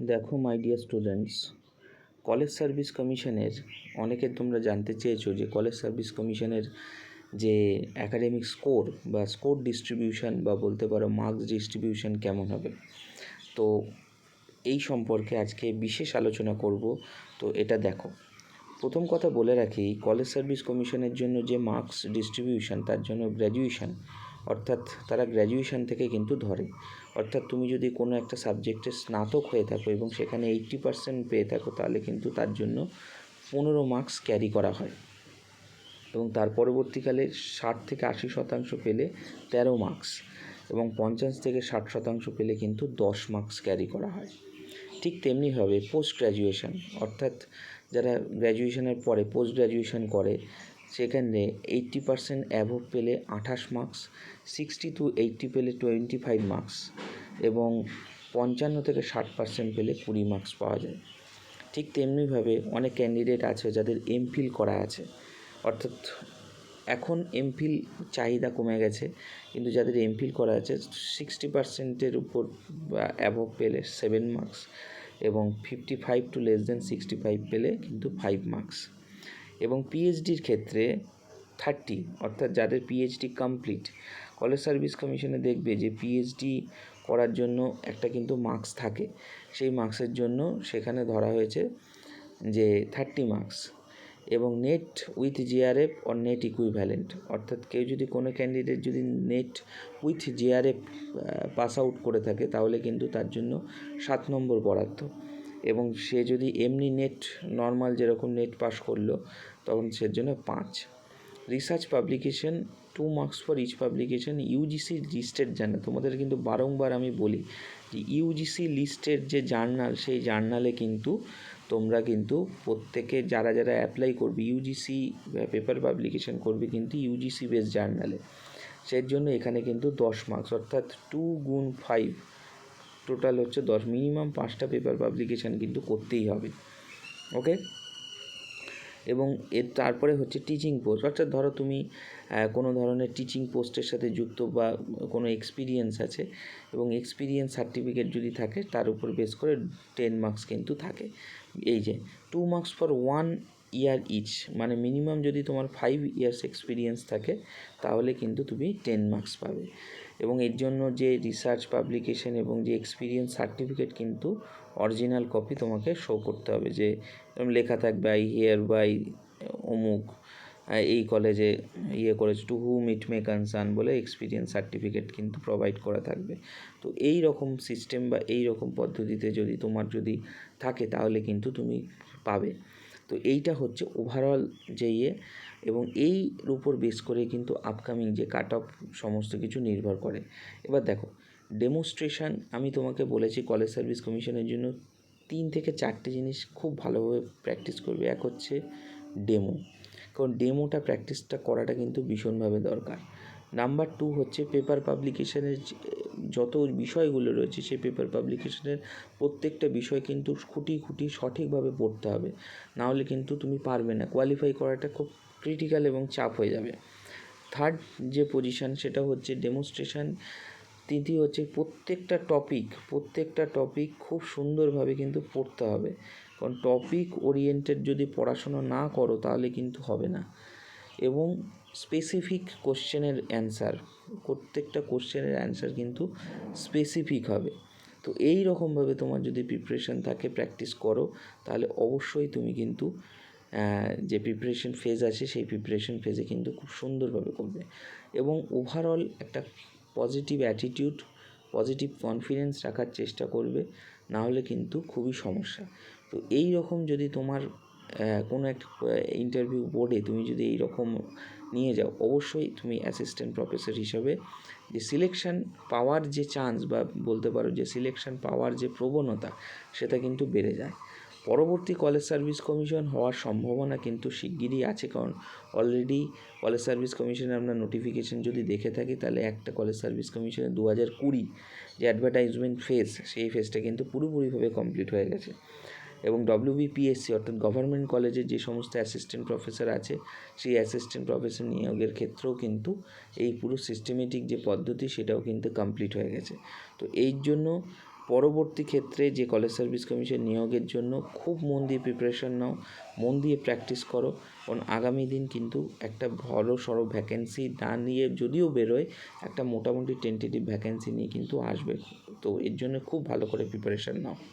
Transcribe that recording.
দেখো my dear students college service কমিশনের অনেকে তোমরা জানতে চেয়েছো যে কলেজ সার্ভিস কমিশনের যে অ্যাকাডেমিক স্কোর বা স্কোর ডিস্ট্রিবিউশন বা বলতে পারো মার্কস ডিস্ট্রিবিউশন কেমন হবে। তো এই সম্পর্কে আজকে বিশেষ আলোচনা করব। তো এটা দেখো, প্রথম কথা বলে রাখি কলেজ সার্ভিস কমিশনের জন্য যে মার্কস ডিস্ট্রিবিউশন তার জন্য গ্র্যাজুয়েশন অর্থাৎ তারা গ্র্যাজুয়েশন থেকে কিন্তু ধরে। অর্থাৎ তুমি যদি কোনো একটা সাবজেক্টে স্নাতক হয়ে থাকো এবং সেখানে এইট্টি পার্সেন্ট পেয়ে থাকো, তাহলে কিন্তু তার জন্য পনেরো মার্কস ক্যারি করা হয়। এবং তার পরবর্তীকালে ষাট থেকে আশি শতাংশ পেলে তেরো মার্কস এবং পঞ্চাশ থেকে ষাট শতাংশ পেলে কিন্তু দশ মার্কস ক্যারি করা হয়। ঠিক তেমনিভাবে পোস্ট গ্র্যাজুয়েশন অর্থাৎ যারা গ্র্যাজুয়েশনের পরে পোস্ট গ্র্যাজুয়েশন করে সেখানে এইট্টি পার্সেন্ট অ্যাভোভ পেলে আঠাশ মার্কস সিক্সটি টু এইট্টি পেলে টোয়েন্টি ফাইভ মার্কস এবং পঞ্চান্ন থেকে ষাট পার্সেন্ট পেলে কুড়ি মার্কস পাওয়া যায়। ঠিক তেমনিভাবে অনেক ক্যান্ডিডেট আছে যাদের এমফিল করা আছে। অর্থাৎ এখন এমফিল চাহিদা কমে গেছে, কিন্তু যাদের এমফিল করা আছে সিক্সটি পার্সেন্টের উপর অ্যাভোভ পেলে সেভেন মার্কস এবং fifty five to less than sixty five পেলে কিন্তু ফাইভ মার্কস এবং পিএইচডির ক্ষেত্রে থার্টি অর্থাৎ যাদের পিএইচডি কমপ্লিট কলেজ সার্ভিস কমিশনে দেখবে যে পিএইচডি করার জন্য একটা কিন্তু মার্কস থাকে। সেই মার্কসের জন্য সেখানে ধরা হয়েছে যে থার্টি মার্কস এবং NET with JRF or NET equivalent অর্থাৎ কেউ যদি কোনো ক্যান্ডিডেট যদি NET with JRF pass out করে থাকে, তাহলে কিন্তু তার জন্য সাত নম্বর বরাদ্দ। এবং সে যদি এমনি নেট নর্মাল যেরকম নেট পাস করল, তখন সে জন্য পাঁচ। Research publication two marks for each publication UGC listed journal তোমাদের কিন্তু বারংবার আমি বলি যে ইউজিসি লিস্টের যে জার্নাল সেই জার্নালে কিন্তু তোমরা কিন্তু প্রত্যেকে যারা যারা অ্যাপ্লাই করবে ইউজিসি পেপার পাবলিকেশন করবে কিন্তু ইউজিসি বেস জার্নালে সেই জন্য এখানে কিন্তু দশ মার্কস অর্থাৎ টু গুণ ফাইভ টোটাল হচ্ছে দশ মিনিমাম পাঁচটা পেপার পাবলিকেশান কিন্তু করতেই হবে ওকে এবং এর তারপরে হচ্ছে টিচিং পোস্ট অর্থাৎ ধরো তুমি কোনো ধরনের টিচিং পোস্টের সাথে যুক্ত বা কোনো এক্সপিরিয়েন্স আছে, এবং এক্সপিরিয়েন্স সার্টিফিকেট যদি থাকে, তার উপর বেস করে টেন মার্কস কিন্তু থাকে। এই যে two marks for one year each মানে মিনিমাম যদি তোমার ফাইভ ইয়ার্স এক্সপিরিয়েন্স থাকে, তাহলে কিন্তু তুমি টেন মার্কস পাবে। এবং এর জন্য যে রিসার্চ পাবলিকেশন এবং যে এক্সপিরিয়েন্স সার্টিফিকেট কিন্তু অরিজিনাল কপি তোমাকে শো করতে হবে যে লেখা থাকবে আই হিয়ার বাই অমুক এই কলেজে ইয়ে করেছে to whom it may concern বলে এক্সপিরিয়েন্স সার্টিফিকেট কিন্তু প্রোভাইড করা থাকবে। তো এই রকম সিস্টেম বা এই রকম পদ্ধতিতে যদি তোমার যদি থাকে, তাহলে কিন্তু তুমি পাবে। তো এইটা হচ্ছে ওভারঅল যে ইয়ে এবং এই উপর বেস করে কিন্তু আপকামিং যে কাট অফ সমস্ত কিছু নির্ভর করে। এবার দেখো ডেমোস্ট্রেশন আমি তোমাকে বলেছি কলেজ সার্ভিস কমিশনের জন্য তিন থেকে চারটে জিনিস খুব ভালোভাবে প্র্যাকটিস করবে। এক হচ্ছে ডেমো কারণ ডেমোটা প্র্যাকটিসটা করাটা কিন্তু ভীষণভাবে দরকার। নাম্বার টু হচ্ছে পেপার পাবলিকেশনের যত বিষয়গুলো রয়েছে সেই পেপার পাবলিকেশনের প্রত্যেকটা বিষয় কিন্তু খুঁটি খুঁটি সঠিকভাবে পড়তে হবে। নাহলে কিন্তু তুমি পারবে না। কোয়ালিফাই করাটা খুব ক্রিটিক্যাল এবং চাপ হয়ে যাবে। থার্ড যে পজিশান সেটা হচ্ছে ডেমনস্ট্রেশন তৃতীয় হচ্ছে প্রত্যেকটা টপিক প্রত্যেকটা টপিক খুব সুন্দরভাবে কিন্তু পড়তে হবে। কারণ টপিক ওরিয়েন্টেড যদি পড়াশোনা না করো তাহলে কিন্তু হবে না। এবং স্পেসিফিক কোশ্চেনের অ্যান্সার প্রত্যেকটা কোশ্চেনের অ্যান্সার কিন্তু স্পেসিফিক হবে। তো এই রকমভাবে তোমার যদি প্রিপারেশান থাকে প্র্যাকটিস করো, তাহলে অবশ্যই তুমি কিন্তু যে প্রিপারেশন ফেজ আছে, সেই প্রিপারেশন ফেজে কিন্তু খুব সুন্দরভাবে করবে। এবং ওভারঅল একটা পজিটিভ অ্যাটিটিউড পজিটিভ কনফিডেন্স রাখার চেষ্টা করবে না হলে কিন্তু খুবই সমস্যা। তো এই রকম যদি তোমার কোনো একটা ইন্টারভিউ বোর্ডে তুমি যদি এই রকম নিয়ে যাও, অবশ্যই তুমি অ্যাসিস্ট্যান্ট প্রফেসর হিসাবে যে সিলেকশান পাওয়ার যে চান্স বা বলতে পারো যে সিলেকশান পাওয়ার যে প্রবণতা, সেটা কিন্তু বেড়ে যায়। পরবর্তী কলেজ সার্ভিস কমিশন হওয়ার সম্ভাবনা কিন্তু শিগগিরই আছে, কারণ অলরেডি কলেজ সার্ভিস কমিশনে আমরা নোটিফিকেশন যদি দেখে থাকি, তাহলে একটা কলেজ সার্ভিস কমিশনের দু হাজার কুড়ি যে অ্যাডভার্টাইজমেন্ট ফেজ সেই ফেজটা কিন্তু পুরোপুরিভাবে কমপ্লিট হয়ে গেছে। এবং ডব্লিউবিপিএসসি অর্থাৎ গভর্নমেন্ট কলেজে যে সমস্ত অ্যাসিস্ট্যান্ট প্রফেসর আছে, সেই অ্যাসিস্ট্যান্ট প্রফেসর নিয়োগের ক্ষেত্রেও কিন্তু এই পুরো সিস্টেমেটিক যে পদ্ধতি, সেটাও কিন্তু কমপ্লিট হয়ে গেছে। তো এই জন্য পরবর্তী ক্ষেত্রে যে কলেজ সার্ভিস কমিশন নিয়োগের জন্য খুব মন দিয়ে প্রিপারেশান নাও, মন দিয়ে প্র্যাকটিস করো। কারণ আগামী দিন কিন্তু একটা বড় সড়ো ভ্যাকেন্সি না নিয়ে যদিও বেরোয়, একটা মোটামুটি টেন্টেটিভ ভ্যাকেন্সি নিয়ে কিন্তু আসবে। তো এর জন্য খুব ভালো করে প্রিপারেশান নাও।